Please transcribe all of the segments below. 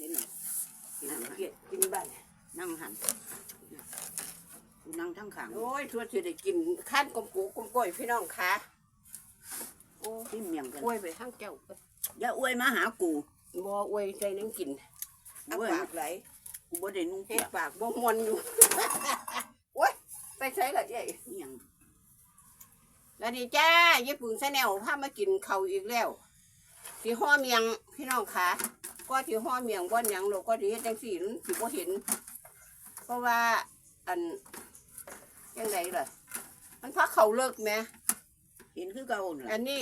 เห็นไหมกินเกลียดกินบ้านนั่งหันกูนั่งทั้งขางโอ้ยทัวสิได้กินข้านกลมกูกลมก้อยพี่น้องคะโอ้ที่เมียงกันอวยไปข้างเจ้าอย่าอวยมาหากูบ่อวยใจนังกินเอาอวยปากไหลกูบ่ได้นุ่งเฮ็เปีดยกปากบ่มวนอยู่โอ้ยไปใช้ละเอ้ยเมียงแล้วนี่จ้าญี่ปุ่นแนลพามากินข้าวอีกแล้วที่ห่อเมียงพี่น้องคะ ก็ที่ห่อเมียงบ่หยังเราก็สิเฮ็ดจังซี่นั้นสิบ่เห็น เพราะว่าอันจังไดล่ะ มันพักเขาเลิกแหมเห็นคือเก่าอัน่ะนนี้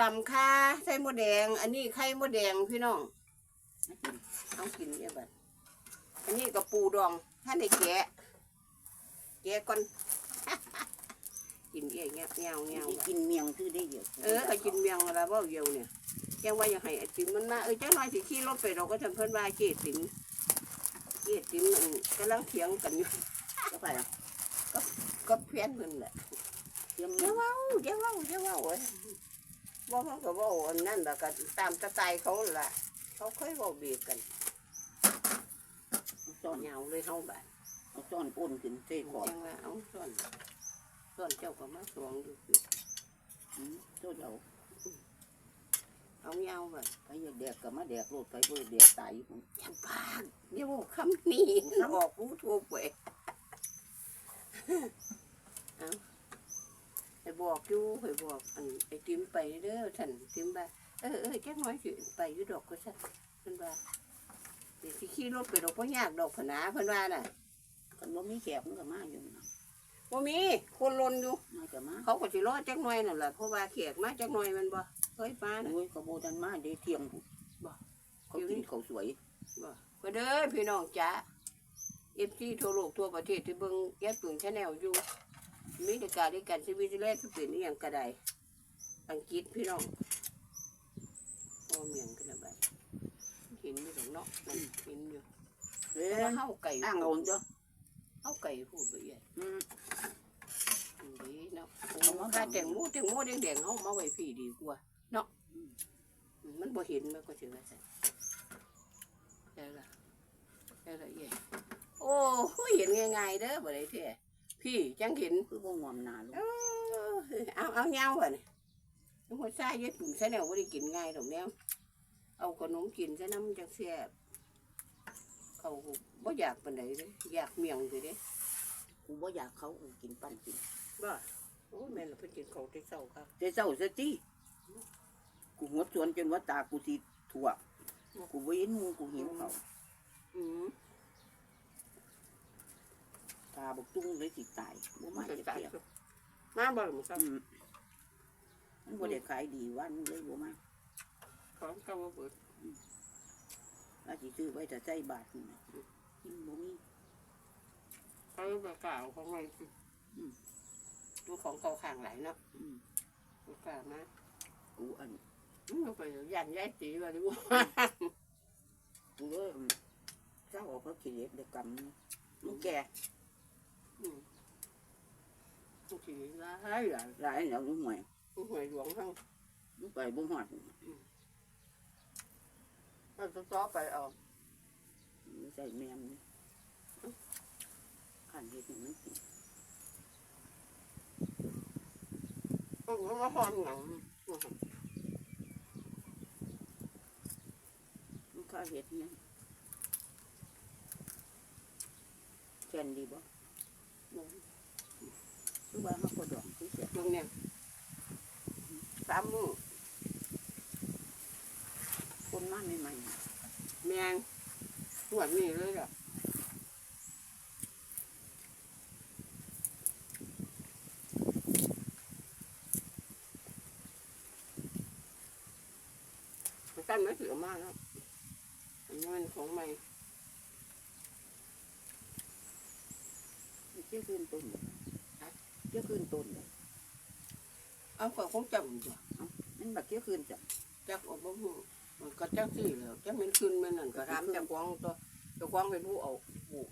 ตำค่าใส่หมดแดง อันนี้ไข่มดแดงพี่น้องเอากินเนี่ยบัดอันนี้กับปูดองท่านในแกะแกะก่อน กินเอี้ยเงี้ยเงี้ยวเงี้ยวสิกินเมียงคือได้เยอะเออเขากินเมียงอะไรบ่เดียวเนี่ย ยังว่าอยากให้ไอติมมันมาเออจ้าน้อยสิขี่รถไปเราก็ทำเพิ่นว่าเกศติมเกศติมมันกำลังเถียงกันอยู่ก็ไปอะก็เพี้ยนเพิ่นแหละเตรียมเดี๋ยวเว้าเดี๋ยวเว้าเดี๋ยวเว้าเว้ยว่าเขาก็เว่าอันนั้นแหละก็ตามสไตล์เขาแหละเขาเคยเว่าเบียดกันซ่อนเหงาเลยเฮาแบบเอาซ่อนอ้นขึ้นเส้ขอดจังว่าเอาส่วนส่วนเจ้าก็มาสวงอยู่สิอืมโทษเอา เอาเหงาแบบไปอยากแดกก็มาแดกโลดไปบ่ได้แดกตายอยู่พุ่นอย่าปากเดี๋ยวคำนี้ออกรู้ทั่วไปเอาไปบอกอยู่ไปบอกอันไอ้ติมไปเด้อท่านติมว่าเออเออจักหน้อยสิไปอยู่ดอกก็สั่นเพิ่นว่าเดี๋ยวสิขี่รถไปดอกบ่ยากดอกผนาเพิ่นว่าน่ะคันบ่มีแขกมันก็มาอยู่นะ บ่มีคนลนอยู่ มาก็มาเขาก็สิรอจักหน่อยนั่นแหละเพราะว่าแขกมาจักหน่อยแมันบ่เคยมาน่ะ โอ้ยก็บ่ทันมาเด้เที่ยงพุ่นบ่ เขากินข้าวสวยบ่ก็เด้อพี่น้องจ๋า FC ทั่วโลกทั่วประเทศที่เบิ่งแย่ปืนชาแนลอยู่มีแต่การด้วยกันสวิตเซอร์แลนด์คือเป็นอีหยังก็ได้อังกฤษพี่น้องพอเมียงกันละบัดเห็นอยู่ดอกเนาะนั่นเห็นอยู่เอ้แต่ยว่าเฮาไก่อ้างเอาจ้ะเฮาไก่พูดไปใหญ่อืม ดีเนาะเอามาค่าแตงโมแตงโมแดงๆเฮามาไว้พี่ดีกว่าเนาะอืมมันบ่เห็นมันก็สิว่าซั่นได้ละได้ละเอียดโอ้ยเห็นง่ายๆเด้อบ่ได้แท้พี่จังเห็นคือบ่งอมหน้าลูกเออเอาเอาเงาบ่นี่หัวใจเย็ดปุ่นใส่แนวบ่ได้กินง่ายดอกแนวเอาขนมกินซะน้ำจังแซ่บเขาบ่อยากปานใดเด้อยากเมียงไปเด้กูบ่อยากเขากูกินปั้นกิน บ่โอ้แม่นละเพิ่นกินข้าวแต่เช้าครับแต่เจ้าซะติกูหัวสวนจนว่าตากูสิถั่วกูบ่เห็นหมูกูหิวเขาวอืมตาบกตุ้งเลยสิตายบ่มาจะจะตายเที่ยวมาบ่ล่ะมึงครับอืมมันบ่ได้ขายดีวันเลยบ่มาของเก่าบ่เบิดว่าสิซื้อไว้แต่ใส่บาทนี่นะกินบ่มี เขาบ่กล่าวของมันอืม ดูของเก่าข้างหลายเนาะอืมบ่กล้ามากูอันอืมไปยันยายตีว่าดิบ่กูเอ้ยเจ้าออกเขาขี้เหล็กเด็กกำนี่มันแก่อืมทุกทีร้ายหลายหลายแล้วรู้ไหมผู้หวยหลวงทั้งมันไปบ่ฮอดเราจะต่อไปเอามันใส่แมมนี่ขันเฮ็ดให้มันกิน ต้องมาหอมหนังมันข้าเฮ็ดเนี่ยแกนดีบ่คือว่าเขาก็ดองคือเสียตรงเนี้ยสามมือคนมาใหม่แมงหวดนี่เลยอะมันตั้น ไม่เสือมากแล้วอันนี้มันของใหม่ๆเจ้าขึ้นต้นเจ้าขึ้นต้นเลยเอาก็คงจำจ้ะมันบักเจ้าขึ้นจ้ะจักออกบ่ฮู้มันก็จักสี่แล้วจักมันขึ้นมันนั่นก็ถามเจ้าของตัวเจ้าของเป็นผู้เอาปลูก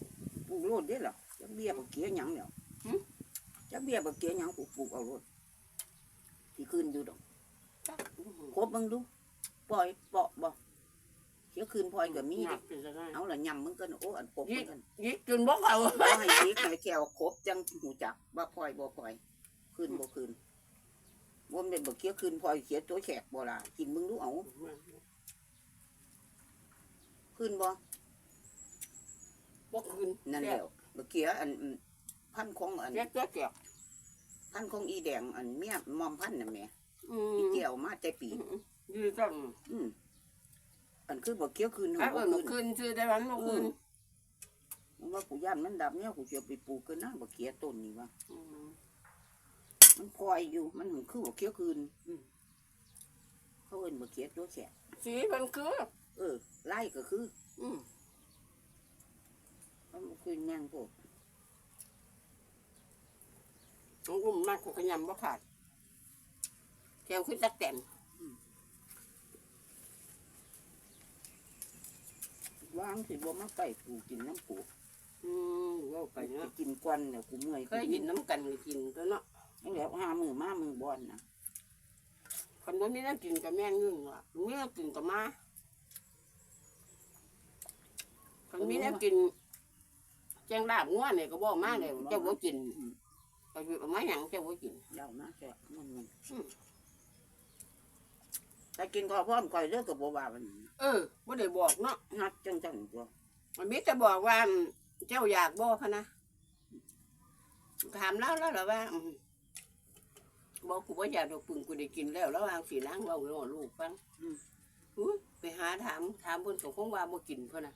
ปลูกโลดได้หรอจักเบี้ยบักเกี้ยหยังเนี่ยหึจักเบี้ยบักเกี้ยหยังปลูกปลูกเอาโลดที่ขึ้นอยู่ดอกจักอื้อหือครบเบิ่งดู ปล่อยเปาะบ่เกี้ยคืนพลอยก็มีหนัเด้กเป็นจะได้เอาละยำมึงก็โอ้อันปกมึงกันยิกจนบ่เขาบ่ให้ยิกให้แขวครบจังหูจักว่าพลอยบ่พลอยคืนบ่คืนบ่แม่นบ่เคี้ยวคืนพลอยเขียตัวแขกบ่ล่ะกินมึงดูเอาคืนบ่บ่คืนนั่นแหล้วบ่เคี้ยวอันพันของอันเรียกตัวเกี่ยวพันของอีแดงอันเมียมอมพันน่ะแหม่อือีมเกี่ยวมาแต่ปี ยืดจังอืมอันคือบ่เคี้ยวคืนถ้าเฮาเอิ้นบ่บ่คืนคืนชื่อได้วันบ่คืนมันว่ากูย่านมันดับเนี่ยกูจะเอาไปปลูกกันนะบ่เคี้ยวต้นนี่ว่าอืมมันพลอยอยู่มันคือบ่เคี้ยวคืนอืมเขาเอิ้นบ่เคี้ยวตัวแขกสีมันคือ เออไล่ก็คือ อืมมันบ่คือแม่งพวกของอุ้มมากกูก็ยำบ่ขาดแถมคือจักแต้ม วางสิบ่มาใกล้กูกินน้ำกูอืมเว้าไปไปเนาะกินกวนเนี่ยกูเมื่อยเคยกินน้ำกันก็กินตัวเนาะนั่นแหล้วห้ามือมามือบอนนะคนบ่มีน้ำกินก็แม่นอยู่ล่ะมีน้ำกินก็มาคนมีน้ำกินแจงลาบงัวเนี่ยก็บ่มาเลยเจ้าบ่กินก็อยู่มาหยังเจ้าบ่กิน เดามาแซ่บมันมัน อืม แต่กินข้าวพร้อมก่อยเด้อก็บ่ว่ามันเออบ่ได้บอกเนาะนัดจังจังตัวมันมีแต่บอกว่าเจ้าอยากบ่พะนะถามแล้วแล้วล่ะว่าอืมบอกกูบ่อยากดอกปึงกูได้กินแล้วแล้ววางสีล้างเว้าให้ลูกฟังอุ๊ยไปหาถามถามเพิ่นก็คงว่าบ่กินเพิ่นน่ะ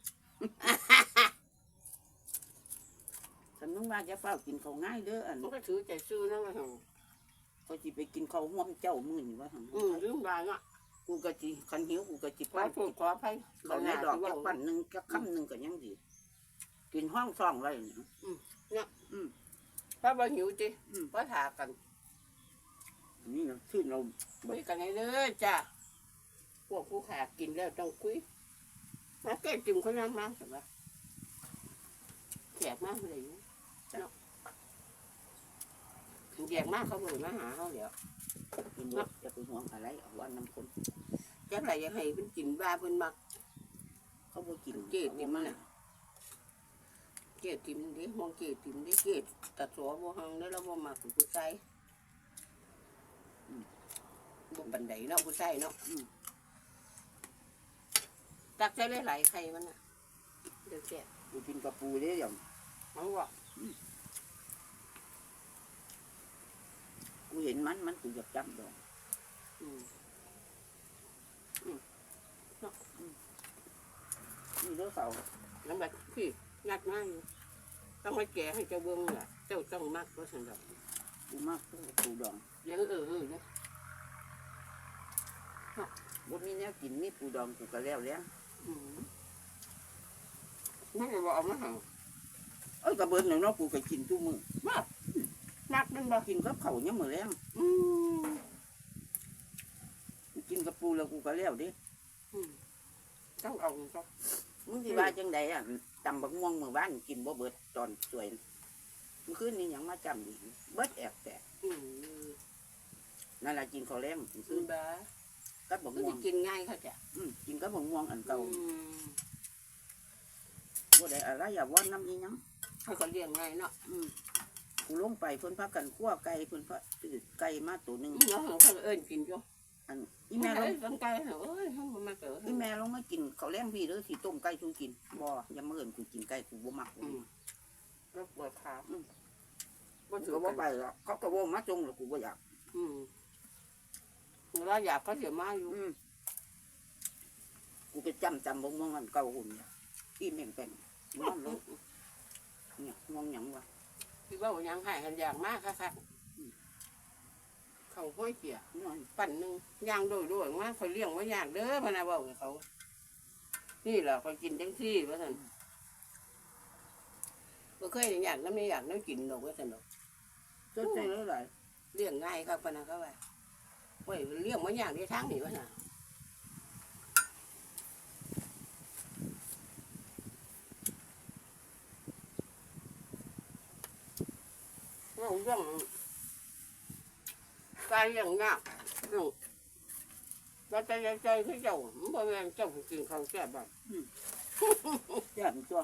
ฉันนึกว่าจะเฝ้ากินข้าวง่ายเด้ออันมันก็ถือใจซื่อนั่นแหละหั่นก็สิไปกินข้าวห่วมเจ้ามื้อนี่ว่าหั่นอืมลืมบาเนาะ กูก็สิคันหิวกูก็สิขอปั้นโทษขออภัยเขาในดอกจักปั้นหนึงจักคำหนึงก็ยังดี กินห้องซ่องไว้นี่ถ้าบ่หิวติอืมบ่ถากันนี่นะชื่อเราคุยกันให้เด้อจ้ะพวกผู้ขากินแล้วต้องคุยมาแก้จิมเขานำมาใช่ปะแขกมากเลยอยู่เนาะแขกมากเขาเลยมาหาเขาเดี๋ยว กินบ่จะไปห่วงอะไรเอาวันน้ำคนจักไรยังให้เพิ่นกินบ้าเพิ่นมัก เขาบ่กินเกดนี่มันน่ะเกดติมดิมองเกดติมดิเกดตัดสัวบ่หังได้แล้วบ่มักผู้ชายบ่บันไดเนาะผู้ชายเนาะตักใส่หลายๆไข่มันน่ะเดี๋ยวแกะ กูกินกระปูเด้อย่าง เอาว่ะกูเห็น มันมันกูอยากจำดอกอืมนี่เด้อเขาแล้วแบบพี่งัดง่ายอยู่ต้องมาแกะให้เจ้าเบิ้งแหละเจ้าต้องมักว่าสันดอกกูมากกูกูดองเลี้ยงเออเออเนี่ยบ่มีแนวกินนี่ปูดองกูก็แล้วแล้วอืมมันก็บอกเอามาให้เอ้ยกระเบิดหนึ่งเนาะกูก็กินทุกมื้อมัก มันบอกกินกับข้าวยังมื้อแรงอืมกูกินกับปูแล้วกูก็แล้วเด้อืมต้องเอาต้องมึงสิว่าจังไดอะตำบักม่วงมื้อวานกินบ่เบิดตอนสวยเมื่อคืนนี้ยังมาจำอีกเบิดแอบแตกอืมนั่นล่ะกินข้าวแรงมื้อคืคือนบ้ากับบักมันม่วจะงกินง่ายเขาจ้ะอืมกินกับบักม่วงอันเก่าอืมบ่ได้อะไรอย่าว่านน้ำอีหยังเขาก็เลี้ยงง่ายเนาะอืม กูลงไปเพิ่นพากันคั่วไก่เพิ่นพาซื้อไก่มาตัวหนึงแล้วเขาก็เอิ้นกินจ้ะอันอีแม่ลเอ้งยสนใจเหรอเอ้ยเขาบ่มาเกิดอีแม่ลงมากินข้าวแรงพี่เด้อสิต้มไก่ชูกินบ่อย่ามาเอิ้นกูกินไก่กูบ่มักอืมแล้วปวดขาอืมบ่ถืก็อบ่ว่าไปหรอกเขาก็บ่มาจงหรอกกูบ่อยากอืมเวลาอยากก็เสียมาอยู่อืมกูไปจำจำบ่ม่วงอันเก่าหุ่นเนี่ยอีแม่งแป้งนอนลงเนี่ยง่วงหยังวะ ที่ว่ายังหายกันอย่างมากค่ะค่ะเขาห้อยเกี่ยนอนปั่นหนึ่งย่างโดยด้วยว่าเขาเลี้ยงไว่าอย่างเด้อพะนาบอกกับเขา นี่แหละเขากินจังซี่ว่าสันบ่เคยได้อยากน้ำไม่อยากน้ำกินดอกว่าสันดอกเจ้าใจหลายเลี้ยงง่ายครับพะนาเขาว่าเว้ยเลี้ยงไว่าอย่างที่ทางนี่วะน่ะเรื่องเรื่องการเลี้ยงยากเรื่องว่าใจใจคือเจ้าบ่แม่นเจ้าผู้กินข้าวแซ่บบ่แย่มตัว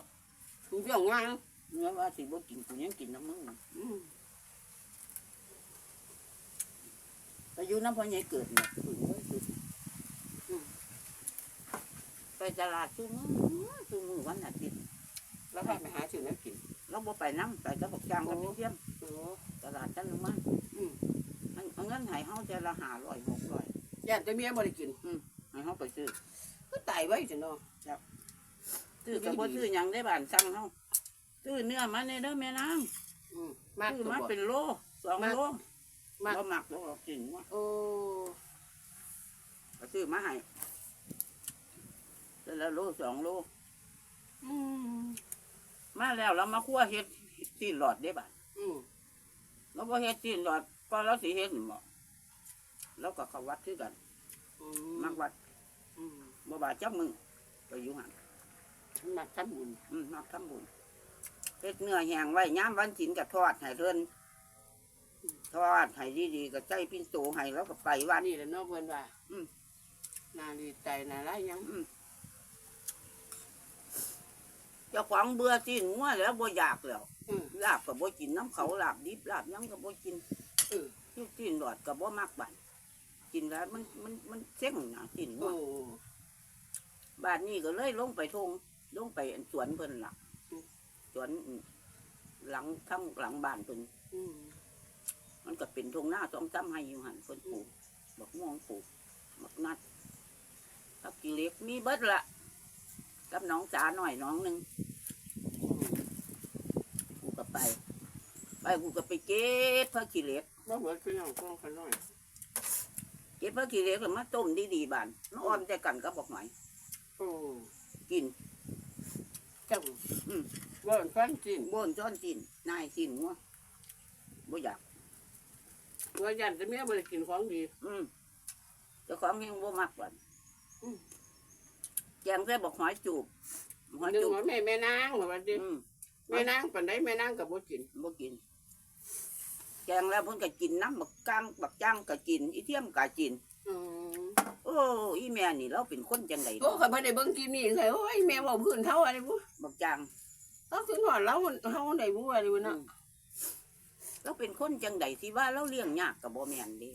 มึงเรื่องงานเนื้อว่าสิบ่กินกูยังกินน้ำมึงอืมไปอยู่น้ำพ่อใหญ่เกิดเนี่ยไปตลาดซื้อมือซื้อมือวันอาทิตย์แล้วพาไปหาสิ่งนั้นกิน เราบ่ไปน้ำไปกับบอกจางกับพี่เทียมโอ้ ตลาดจันทร์มาอืมอันเอาเงินให้เฮาแต่ละห้าร้อยหกร้อยย่านแต่เมียบ่ได้กิน ให้เฮาไปซื้อก็ตายไว้จังเนาะ ซื้อกับบ่ซื้อหยังได้บ้านสั่งเฮาซื้อเนื้อมาในเด้อแม่นางอืมมากซื้อตัวมาบ่ เป็นโลสองโลมาก บ่มักบ่กินว่าโอ้ ก็ซื้อมาให้แต่ละโลสองโลอืม มาแล้วเรามาคั่วเฮ็ดตีนหลอดได้บ้านอืมเราบ่เฮ็ดตีนหลอดก็เราสิเฮ็ดบ่เราก็เข้าวัดคือกันอืมักวัดอืมบ่บาดจักมึงไปอยู่หั่นมักทำบุญอืมมักทำบุญเฮ็ดเนื้อแห้งไว้ยามวันศีลก็ทอดให้เพิ่นทอดให้ดีๆก็ใจปิ้นโตให้แล้วก็ไปวัดนี่แหละเนาะเพิ่นว่าอืมน่าดีใจน่าไรยัง เจ้าของเบื่อตีนงัวแล้วบ่อยากแล้วอืม ลาบก็บ่กินน้ำเขาลาบดิบลาบหยังก็บ่กินเออที่ตีนหลอดก็บ่มักบันกินแล้วมันมันมันเซ็งนะตีนงัโอ้วบ้านนี้ก็เลยลงไปทงลงไปอันสวนเพิ่นล่ะสวนหลังข้างหลังบ้านเพิ่น อืม มันก็เป็นทงหน้าสองซ้ำให้อยู่หันเพิ่นปลูกบักม่วงปลูกบักนัดกับกิเล็กมีเบิดละ กับน้องจ๋าหน่อยน้องหนึ่งกูก็ไป ไปกูก็ไปเก็บผักกิเล็กบ่เบิดพี่น้องฟังกันหน่อยเก็บผักกิเล็กแล้วมาต้มดีๆบานมาอ้อมใจกันก็บอกหน่อย โอ้กิน จังอืมบ่นฟันจริงบนจ้อนกินนายกินงัวบ่อยาก ว่าย่านแต่เมียบ่ได้กินของดี อืมเจ้าของยังบ่มักวันอืม แกงใส่บอกหอยจูบหอยนึกจูบว่าแม่แม่นางว่าดิอืมแม่นางปานใดแม่นางก็บ่กินบ่กิน แกงแล้วเพิ่นก็กินน้ำบักก้างบักจ้างก็กิน อีเทียมก็กิน อืมโอ้อีแม่นี่เราเป็นคนจังไดโอ้ข้อยบ่ได้เบิ่งคลิปนี้เลยโอ้ยแม่เว้าพื้นเท่าอะไรบ่บักจ้างเอาคือหอดเราเฮาได้บ่อะไรวะอืเนาะมเราเป็นคนจังไดที่ว่าเราเลี้ยงยากก็บ่แม่นเด้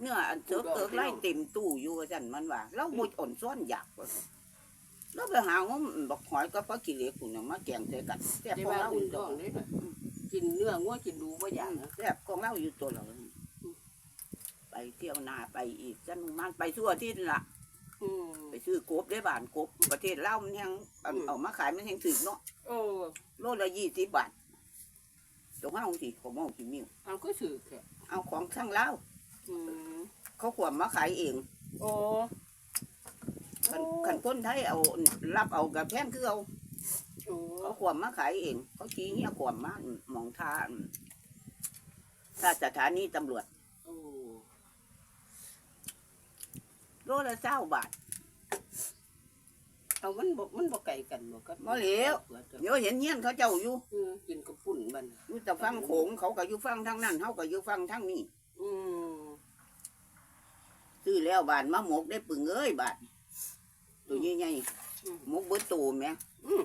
เนื้ออันเสือเกิกไล่เต็มตู้อยู่ว่าซั่นมันว่าเราบ่อ่อนซ้อนอยากว่าซั่นเราไปหางมบักหอยกับปลากิเหล็กพุ่นน่ะมาแกงใส่กันแซ่บได้ของว่าเราอุ่อนยู่ท้ตัอวงนี่กินเนื้องัวกินดูบ่อย่างนะแซ่บของเราอยู่ตัวเราไปเที่ยวนาไปอีกสนุกมากไปทั่วอาที่ละอืมไปซื้อกบได้บานกบประเทศลาวมันยังเอาอืมเอามาขายมันยังถึกเนาะโอ้โลละยี่สิบบาทตรงห้าสิของห้าสิมิวเอาก็ถือแค่ เอาของข้างลาว อืมเขาขวมมาขายเองโอ้ขันขันคนไทยเอารับเอากับแพงคือเอาโอ้เขาขวมมาขายเอง เขาชี้เงี้ยขวมมาหมองท่าถ้าสถานีตำรวจโอ้โลละเศร้าบาทเอามันบ่มันบ่ไกลกันบ่กับบ่เหลวเดี๋ยวเห็นเงี้ยนเขาเจ้าอยู่อืมกินกับปุ่นบัดนอยู่แต่ฟังโขงเขาก็อยู่ฟังทางนั้นเขาก็อยู่ฟังทางนี้อืม ซื้อแล้วบานมาหมกได้ปึงเอ้ยบาทตัวใหญ่อืมๆหมกเบิดตูแหม่อืม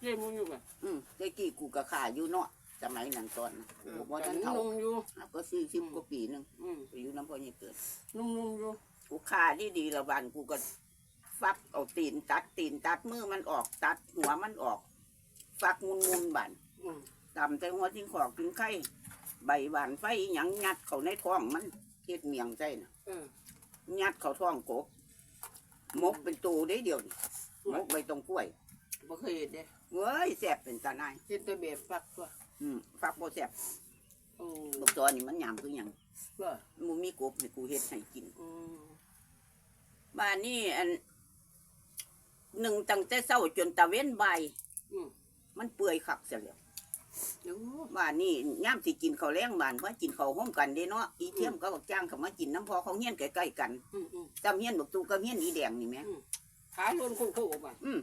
เจ้มูอยู่บ่อืมแต่กี้กูก็ขาอยู่เนาะสมัยนั้นตอนนะกูบ่กัทันนเท่านุ่มอยู่อะก็ซื้อสิบกว่าปีหนึงอืมไปอยู่น้ำพ่อใหญ่เกิดนุ่มๆอยู่กูขาดีดีๆละบานกูก็ฟักเอาตีนตัดตีนตัดมือมันออกตัดหัวมันออก ฟักมุนมุนๆบานอืมตำแต่หัวทิ้งขอกทิ้งไข่ใบบานไฟหยังยัดเข้าในท้องมันเฮ็ดเมียงใจน่ะ เออยัดเข้าท้องกบหมกเป็นตูได้เดียวนี่หมกใบตองกล้วยบ่เคยเห็นเด้เว้ยแซ่บเป็นตาหนายเห็นแต่แบบฟักตัวอืมฟักบ่แซ่บโอ้บักตอนนี่มันหยามคือหยังว่ามันมีกบให้กูเฮ็ดให้กินอืมบ้านนี้อันหนึ่งตั้งแต่เช้าจนตะเว้นบ่ายอืมมันเปื่อยคักเสียแล้วโอ้ บ้านนี้ย่ามสิกินข้าวแรงบ้านเพราะกินข้าวห้อมกันเด้เนาะอีเทียมก็บอกจ้างเขามากินน้ำพอเขาเฮียนใกล้ๆกันอืมอืมจำเฮียนบักตูกับเฮียนอีแดงนี่แหม่ขาโลนโค้งๆออกมาอืม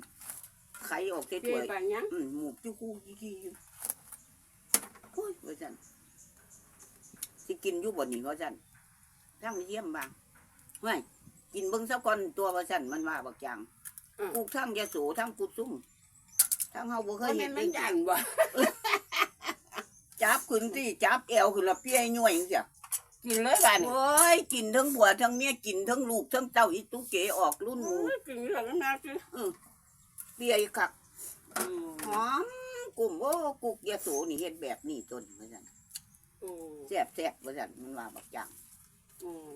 ไข่ออกเสเปลี่ถยนวย ไปยังอืมหมูกจุกกู้กี้ๆอยู่โอ้ยว่าจันสิกินอยู่บ่นี่ว่าจันทั้งเยี่ยมบางเฮ้ยกินเบิ่งซะก่อนตัวว่าซั่นมันว่าบักจังอืมกูทั้งยะโสทั้งกุดซุ่มทั้งเฮาบ่เคก็ยเห็เห็นนมันจัยังนบ่ จับขึ้นที่จับแอวขึ้นและเปียย่อยจังซี่กินเลยบ้านโอ้ยกินทั้งผัวทั้งเมียกินทั้งลูกทั้งเต้าอีตุ๊กเก๋ออกรุ่นหมูกินเหลืองนะสิเปียคักอืมหอมกลุ่มโอ้กุกยะโสนี่เฮ็ดแบบนี้ต้นว่าซั่นอืมแซ่บแซ่บว่าซั่นมันว่าบักจังอืม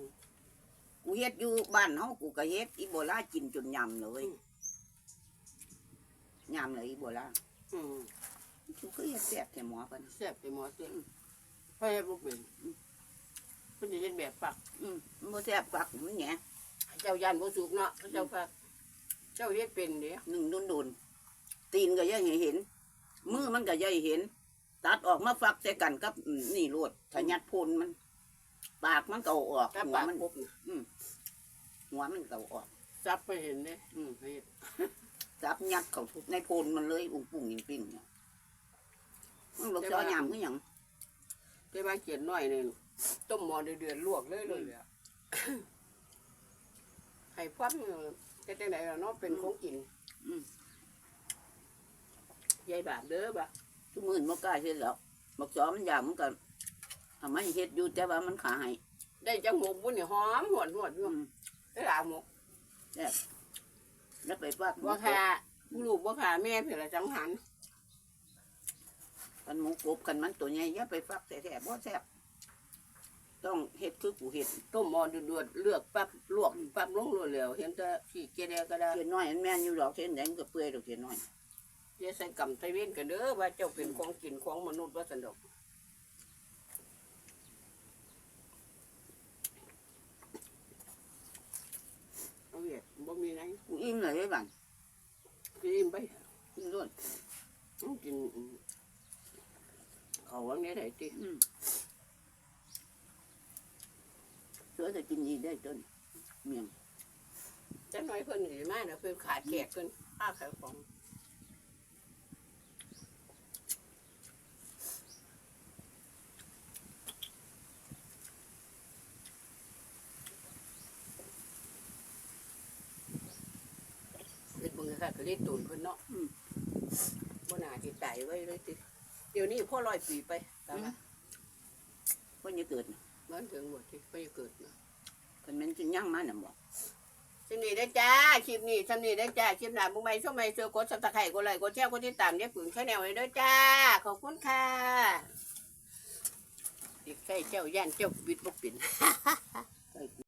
กูเฮ็ดอยู่บ้านเฮากูก็เฮ็ดอีโบลากินจนยำเลยอืมยำเลยอีโบลา อืมกูเคยเฮ็ดแซ่บแต่หมอเพิ่นแซ่บไปหมดเลยเพราะให้บ่เป็นเพิ่นสิเฮ็ดแบบปัก อืมมันบ่แซ่บปักมันแหงเจ้าย่านบ่สุกเนาะเจ้าปัก เจ้าเฮ็ดเป็นเด้หนึ่งโดนๆตีนก็ยังให้เห็น มือมันก็ยังให้เห็น ตัดออกมาฟักใส่กันกับอืมนี่โลดถ้ายัดพ่นมัน ปากมันก็เอาออกถ้าหัวปากมันปุ๊บน่ะหัวมันก็เอาออกซับไปเห็นเด้อืมเฮ็ด จับยัดเข้าในโพนมันเลยอุ้งปุ่งยิงปิ้งเนี่ย มันบอกจอยามคือหยังแต่ว่าเขียนน้อยนี่ต้มหม้อเดือดๆลวกเลยเลยอะให้ฟันก็จังได๋ล่ะเนาะเป็นของกินอืมยายบาปเด้อบ่ะทุกมื่นบ่กล้าเฮ็ดแล้วบอกจอมันยามมันก็ทำให้เฮ็ดอยู่แต่ว่ามันขาให้ได้จังหมกบุญนี่หอมหวดหวดอยู่อืมได้หลาหมกแล้วไปฟักบ่ค่ะลูกบ่ค่ะแม่เพิ่นละจังหัน กันหมูกบกันมันตัวใหญ่อย่าไปฟักแท้ๆบ่แซ่บต้องเฮ็ดคือกูเฮ็ดต้มหม้อเดือดๆเลือกปั๊บลวกปั๊บลงรวดเร็วเห็นแต่ขี้เกียจก็ได้เทียนน้อยอันแม่นอยู่ดอกเทียนแดงก็เปื่อยดอกเทียนน้อยอย่าใส่กำไตเว้นกันเด้อว่าเจ้าเป็นของกินของมนุษย์ว่าซั่นดอกเอาเวียดบ่มีไหนกูอิ่มเลยไอ้บันกินไปกินด้วยต้องกิน เขาวันนี้ได้ติอืมเสือจะกินอีกได้ต้นเมียงจังน้อยเพิ่นสิมาน่ะเพิ่นขาดแขกเพิ่นค่าขายของเฮ็ดเบิ่งค่ะก็เล่นตูนเพิ่นเนาะบ่น่าสิตายไว้เลยติเดี๋ยวนี้พ่อร้อยปีไปตามเพิ่นจะเกิดน่ะมันถึงหมดที่ไปเกิดนะเพิ่นแม่นสิย่างมาน่ะบ่สำนีได้อจ้าคลิปนี้สำนีได้อจ้าคลิปหน้าบุ้งใบช่วงใบเสือกดสับตะไคร้กดไลค์กดแชร์กดติดตามยายฝืนชาแนลเลยเด้อจ้า ขอบคุณค่ะติดไข่เจ้าย่านเจ้าบิดบกปิ่น